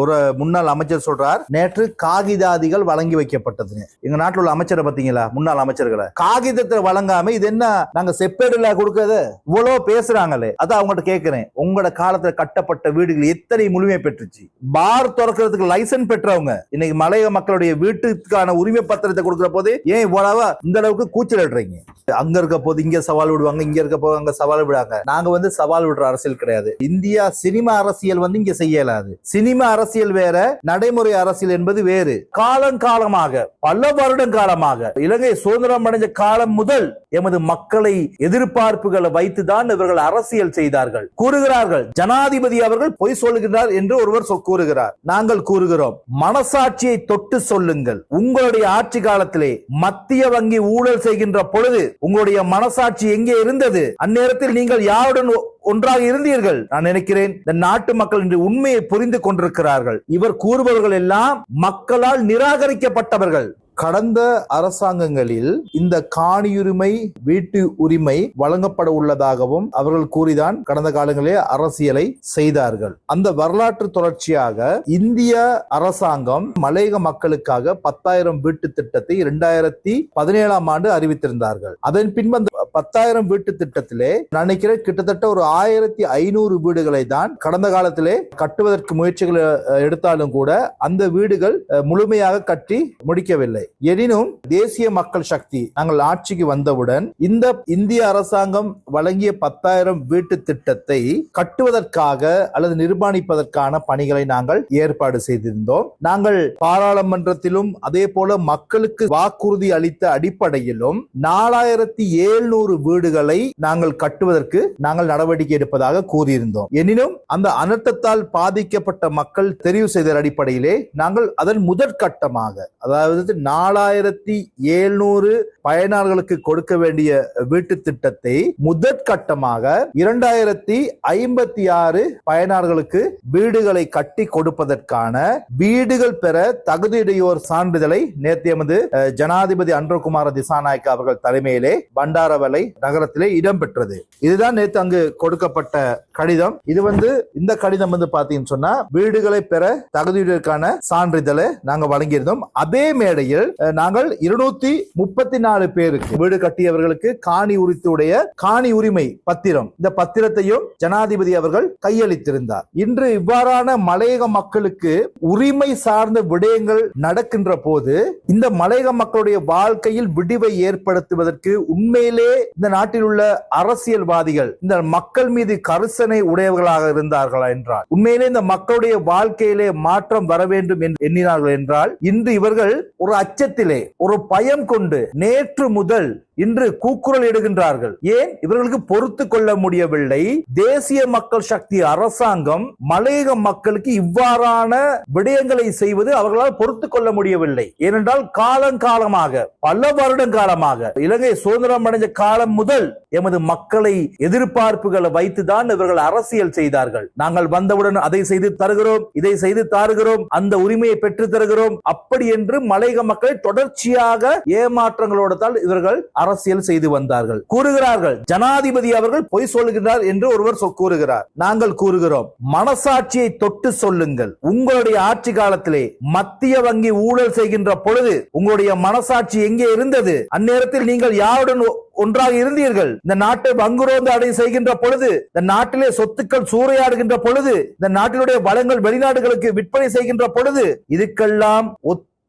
ஒரு முன்னாள் அமைச்சர் சொல்றார் நேற்று காகிதாதிகள் வழங்கி வைக்கப்பட்டதுங்க. எங்க நாட்டில் உள்ள அமைச்சரை பாத்தீங்களா முன்னாள் அமைச்சர்களை. காகிதத்தை வழங்காம இது என்ன? நாங்க செப்பேடுல கொடுக்கறது? இவ்வளவு பேசுறாங்களே. அதான் அவங்ககிட்ட கேட்கிறேன் உங்களோட காலத்துல கட்டப்பட்ட வீடுகள் எத்தனை முழுமை பெற்றுச்சு? பார் திறக்கிறதுக்கு லைசன்ஸ் பெற்றவங்க. இன்னைக்கு மலைய மக்களுடைய வீட்டுக்கான உரிமை பத்திரத்தை கொடுக்கிற போது ஏன் இவ்வளவா இந்த அளவுக்கு கூச்சல் இடுறீங்க அங்க இருக்க போது இங்க சவால் விடுவாங்க இங்க இருக்க போது அங்க சவால் விடுவாங்க நாங்க வந்து சவால் விடுற அரசியல் கிடையாது. இந்தியா சினிமா அரசியல் வந்து இங்க செய்யலாது. சினிமா அரசியல் அரசியல் வேற நடைமுறை அரசியல் என்பது வேறு. காலங்காலமாக பல வருடம் காலமாக இலங்கை சுதந்திரம் அடைஞ்ச காலம் முதல் எமது மக்களை எதிர்பார்ப்புகளை வைத்துதான் இவர்கள் அரசியல் செய்தார்கள். கூறுகிறார்கள் ஜனாதிபதி அவர்கள் பொய் சொல்லுகிறார் என்று ஒருவர் கூறுகிறார். நாங்கள் கூறுகிறோம் மனசாட்சியை தொட்டு சொல்லுங்கள். உங்களுடைய ஆட்சி காலத்திலே மத்திய வங்கி ஊழல் செய்கின்ற பொழுது உங்களுடைய மனசாட்சி எங்கே இருந்தது? அந்நேரத்தில் நீங்கள் யாருடன் ஒன்றாக இருந்தீர்கள். நான் நினைக்கிறேன் இந்த நாட்டு மக்கள் இன்று உண்மையை புரிந்து கொண்டிருக்கிறார்கள். இவர் கூறுபவர்கள் எல்லாம் மக்களால் நிராகரிக்கப்பட்டவர்கள். கடந்த அரசாங்கங்களில் இந்த காணியுரிமை வீட்டு உரிமை வழங்கப்பட உள்ளதாகவும் அவர்கள் கூறிதான் கடந்த காலங்களிலே அரசியலை செய்தார்கள். அந்த வரலாற்று தொடர்ச்சியாக இந்திய அரசாங்கம் மலையக மக்களுக்காக பத்தாயிரம் வீட்டு திட்டத்தை இரண்டாயிரத்தி பதினேழாம் ஆண்டு அறிவித்திருந்தார்கள். அதன் பின்பு அந்த பத்தாயிரம் வீட்டு திட்டத்திலே நினைக்கிறேன் கிட்டத்தட்ட ஒரு ஆயிரத்தி ஐநூறு வீடுகளை தான் கடந்த காலத்திலே கட்டுவதற்கு முயற்சிகள் எடுத்தாலும் கூட அந்த வீடுகள் முழுமையாக கட்டி முடிக்கவில்லை. எனினும் தேசிய மக்கள் சக்தி நாங்கள் ஆட்சிக்கு வந்தவுடன் இந்த இந்திய அரசாங்கம் வழங்கிய பத்தாயிரம் வீட்டு திட்டத்தை கட்டுவதற்காக அல்லது நிர்மாணிப்பதற்கான பணிகளை நாங்கள் ஏற்பாடு செய்திருந்தோம். நாங்கள் பாராளுமன்றத்திலும் அதே போல மக்களுக்கு வாக்குறுதி அளித்த அடிப்படையிலும் நாலாயிரத்தி ஏழு எழுநூறு வீடுகளை நாங்கள் கட்டுவதற்கு நாங்கள் நடவடிக்கை எடுப்பதாக கூறியிருந்தோம். எனினும் அந்த அனர்த்தத்தால் பாதிக்கப்பட்ட மக்கள் தெரிவு செய்த அடிப்படையிலே நாங்கள் அதன் முதற்கட்டமாக அதாவது நாலாயிரத்தி எழுநூறு பயனாளர்களுக்கு கொடுக்க வேண்டிய வீட்டு திட்டத்தை முதற்கட்டமாக இரண்டாயிரத்தி ஐம்பத்தி ஆறு பயனாளர்களுக்கு வீடுகளை கட்டி கொடுப்பதற்கான வீடுகள் பெற தகுதியுடையோர் சான்றிதழை நேற்று எமது ஜனாதிபதி அன்றகுமார திசாநாயக்க அவர்கள் தலைமையிலே பண்டார பண்டாரவலை நகரத்திலே இடம்பெற்றது. இதுதான் நேற்று அங்கு கொடுக்கப்பட்ட கடிதம். இது வந்து இந்த கடிதம் வந்து பாத்தீங்கன்னு சொன்னா வீடுகளை பெற தகுதியுடற்கான சான்றிதழை நாங்க வழங்கியிருந்தோம். அதே மேடையில் நாங்கள் இருநூத்தி முப்பத்தி நாலு பேருக்கு வீடு கட்டியவர்களுக்கு காணி உரித்துடைய காணி உரிமை பத்திரம் இந்த பத்திரத்தையும் ஜனாதிபதி அவர்கள் கையளித்திருந்தார். இன்று இவ்வாறான மலையக மக்களுக்கு உரிமை சார்ந்த விடயங்கள் நடக்கின்ற போது இந்த மலையக மக்களுடைய வாழ்க்கையில் விடிவை ஏற்படுத்துவதற்கு உண்மையிலே இந்த நாட்டில் உள்ள அரசியல்வாதிகள் இந்த மக்கள் மீது கருச யோசனை உடையவர்களாக இருந்தார்களா என்றால்? உண்மையிலே இந்த மக்களுடைய வாழ்க்கையிலே மாற்றம் வர வேண்டும் என்று எண்ணினார்கள் என்றால் இன்று இவர்கள் ஒரு அச்சத்திலே ஒரு பயம் கொண்டு நேற்று முதல் இன்று கூக்குரல் இடுகின்றார்கள். ஏன்? இவர்களுக்கு பொறுத்து கொள்ள முடியவில்லை. தேசிய மக்கள் சக்தி அரசாங்கம் மலையக மக்களுக்கு இவ்வாறான விடயங்களை செய்வது அவர்களால் பொறுத்து கொள்ள முடியவில்லை. ஏனென்றால் காலங்காலமாக பல வருடம் காலமாக இலங்கை சுதந்திரம் அடைஞ்ச காலம் முதல் எமது மக்களை எதிர்பார்ப்புகளை வைத்துதான் இவர்கள் அரசியல் செய்தார்கள். நாங்கள் வந்தவுடன் அதை செய்து தருகிறோம் இதை செய்து தாருகிறோம் அந்த உரிமையை பெற்று தருகிறோம். அப்படி என்று மலையக மக்கள் தொடர்ச்சியாக ஏமாற்றங்களோடு தான் இவர்கள் அரசியல் செய்து வந்தார்கள். கூறுகிறார்கள் ஜனாதிபதி அவர்கள் பொய் சொல்லுகிறார் என்று ஒருவர் கூறுகிறார். நாங்கள் கூறுகிறோம் மனசாட்சியை தொட்டு சொல்லுங்கள். உங்களுடைய ஆட்சி காலத்திலே மத்திய வங்கி ஊழல் செய்கின்ற பொழுது உங்களுடைய மனசாட்சி எங்கே இருந்தது? அந்நேரத்தில் நீங்கள் யாருடன் ஒன்றாக இருந்தீர்கள்? இந்த நாட்டை வங்குரோந்து அடை செய்கின்ற பொழுது இந்த நாட்டிலே சொத்துக்கள் சூறையாடுகின்ற பொழுது இந்த நாட்டினுடைய வளங்கள் வெளிநாடுகளுக்கு விற்பனை செய்கின்ற பொழுது இதுக்கெல்லாம்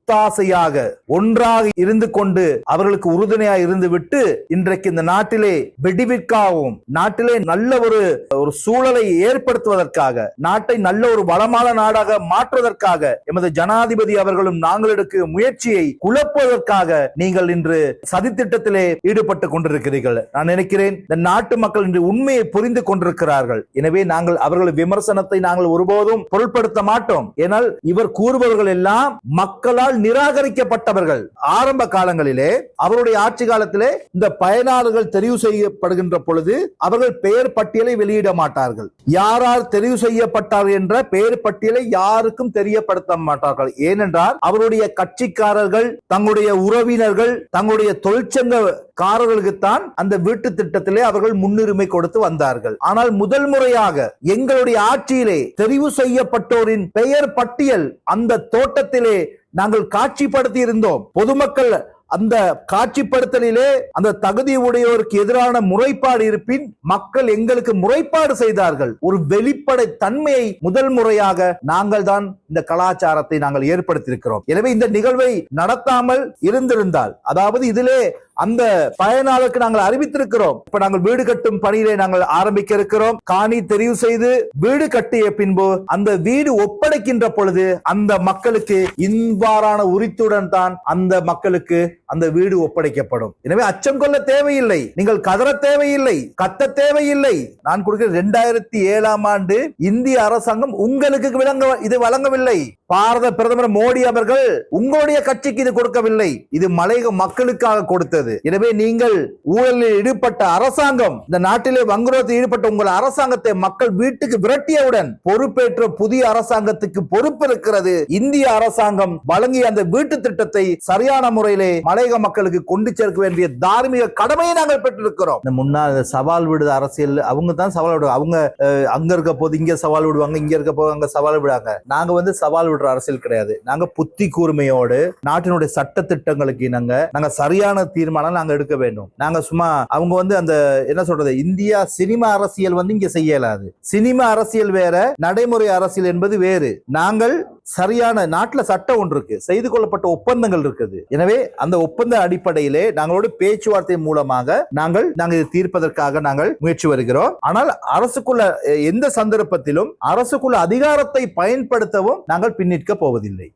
ஒத்தாசையாக ஒன்றாக இருந்து கொண்டு அவர்களுக்கு உறுதுணையாக இருந்து விட்டு இன்றைக்கு இந்த நாட்டிலே வெடிவிற்காகவும் நாட்டிலே நல்ல ஒரு ஒரு சூழலை ஏற்படுத்துவதற்காக நாட்டை நல்ல ஒரு வளமான நாடாக மாற்றுவதற்காக எமது ஜனாதிபதி அவர்களும் நாங்கள் எடுக்க முயற்சியை குழப்புவதற்காக நீங்கள் இன்று சதித்திட்டத்திலே ஈடுபட்டு கொண்டிருக்கிறீர்கள். நான் நினைக்கிறேன் இந்த நாட்டு மக்கள் இன்று உண்மையை புரிந்து கொண்டிருக்கிறார்கள். எனவே நாங்கள் அவர்கள் விமர்சனத்தை நாங்கள் ஒருபோதும் பொருட்படுத்த மாட்டோம். ஏனால் இவர் கூறுபவர்கள் எல்லாம் மக்களால் மக்களால் நிராகரிக்கப்பட்டவர்கள். ஆரம்ப காலங்களிலே அவருடைய ஆட்சி காலத்திலே இந்த பயனாளர்கள் தெரிவு செய்யப்படுகின்ற பொழுது அவர்கள் பெயர் பட்டியலை வெளியிட மாட்டார்கள். யாரால் தெரிவு செய்யப்பட்டார் என்ற பெயர் பட்டியலை யாருக்கும் தெரியப்படுத்த மாட்டார்கள். ஏனென்றால் அவருடைய கட்சிக்காரர்கள் தங்களுடைய உறவினர்கள் தங்களுடைய தொழிற்சங்கக்காரர்களுக்குத்தான் அந்த வீட்டு திட்டத்திலே அவர்கள் முன்னுரிமை கொடுத்து வந்தார்கள். ஆனால் முதல் முறையாக எங்களுடைய ஆட்சியிலே தெரிவு செய்யப்பட்டோரின் பெயர் பட்டியல் அந்த தோட்டத்திலே நாங்கள் காட்சிப்படுத்தி இருந்தோம் பொதுமக்கள் அந்த காட்சிப்படுத்தலிலே அந்த தகுதி உடையோருக்கு எதிரான முறைப்பாடு இருப்பின் மக்கள் எங்களுக்கு முறைப்பாடு செய்தார்கள். ஒரு வெளிப்படை தன்மையை முதல் முறையாக நாங்கள் தான் இந்த கலாச்சாரத்தை நாங்கள் ஏற்படுத்தியிருக்கிறோம். எனவே இந்த நிகழ்வை நடத்தாமல் இருந்திருந்தால் அதாவது இதிலே அந்த பயனாளருக்கு நாங்கள் அறிவித்திருக்கிறோம். இப்ப நாங்கள் வீடு கட்டும் பணியிலே நாங்கள் ஆரம்பிக்க இருக்கிறோம். காணி தெரிவு செய்து வீடு கட்டிய பின்பு அந்த வீடு ஒப்படைக்கின்ற பொழுது அந்த மக்களுக்கு இவ்வாறான உரித்துடன் தான் அந்த மக்களுக்கு அந்த வீடு ஒப்படைக்கப்படும். எனவே அச்சம் கொள்ள தேவையில்லை. நீங்கள் கதற தேவையில்லை. கத்த தேவையில்லை. நான் கொடுக்கிற இரண்டாயிரத்தி ஏழாம் ஆண்டு இந்திய அரசாங்கம் உங்களுக்கு விளங்க இது வழங்கவில்லை. பாரத பிரதமர் மோடி அவர்கள் உங்களுடைய கட்சிக்கு இது கொடுக்கவில்லை. இது மலை மக்களுக்காக கொடுத்தது. எனவே நீங்கள் ஊழலில் ஈடுபட்ட அரசாங்கம் இந்த நாட்டிலே வங்குரோத்தில் ஈடுபட்ட உங்கள் அரசாங்கத்தை மக்கள் வீட்டுக்கு விரட்டியவுடன் பொறுப்பேற்ற புதிய அரசாங்கத்துக்கு பொறுப்பு இருக்கிறது இந்திய அரசாங்கம் வழங்கிய அந்த வீட்டு திட்டத்தை சரியான முறையிலே மலையக மக்களுக்கு கொண்டு சேர்க்க வேண்டிய தார்மீக கடமையை நாங்கள் பெற்றிருக்கிறோம். இந்த முன்னாள் சவால் விடுத அரசியல் அவங்க தான் சவால் விடுவாங்க. அவங்க அங்க இருக்க போது இங்க சவால் விடுவாங்க இங்க இருக்க போது அங்க சவால் விடுவாங்க. நாங்க வந்து சவால் விடுற அரசியல் கிடையாது. நாங்க புத்தி கூர்மையோடு நாட்டினுடைய சட்ட திட்டங்களுக்கு இணங்க நாங்க சரியான தீர்மானம் நாங்க எடுக்க வேண்டும். நாங்க சும்மா அவங்க வந்து அந்த என்ன சொல்றது இந்தியா சினிமா அரசியல் வந்து இங்க செய்யலாது சினிமா அரசியல் வேற நடைமுறை அரசியல் என்பது வேறு. நாங்கள் சரியான நாட்டில் சட்டம் ஒன்று இருக்கு. செய்து கொள்ளப்பட்ட ஒப்பந்தங்கள் இருக்குது. எனவே அந்த ஒப்பந்த அடிப்படையிலே நாங்களோட பேச்சுவார்த்தை மூலமாக நாங்கள் நாங்கள் இதை தீர்ப்பதற்காக நாங்கள் முயற்சி வருகிறோம். ஆனால் அரசுக்குள்ள எந்த சந்தர்ப்பத்திலும் அரசுக்குள்ள அதிகாரத்தை பயன்படுத்தவும் நாங்கள் பின்னிற்க போவதில்லை.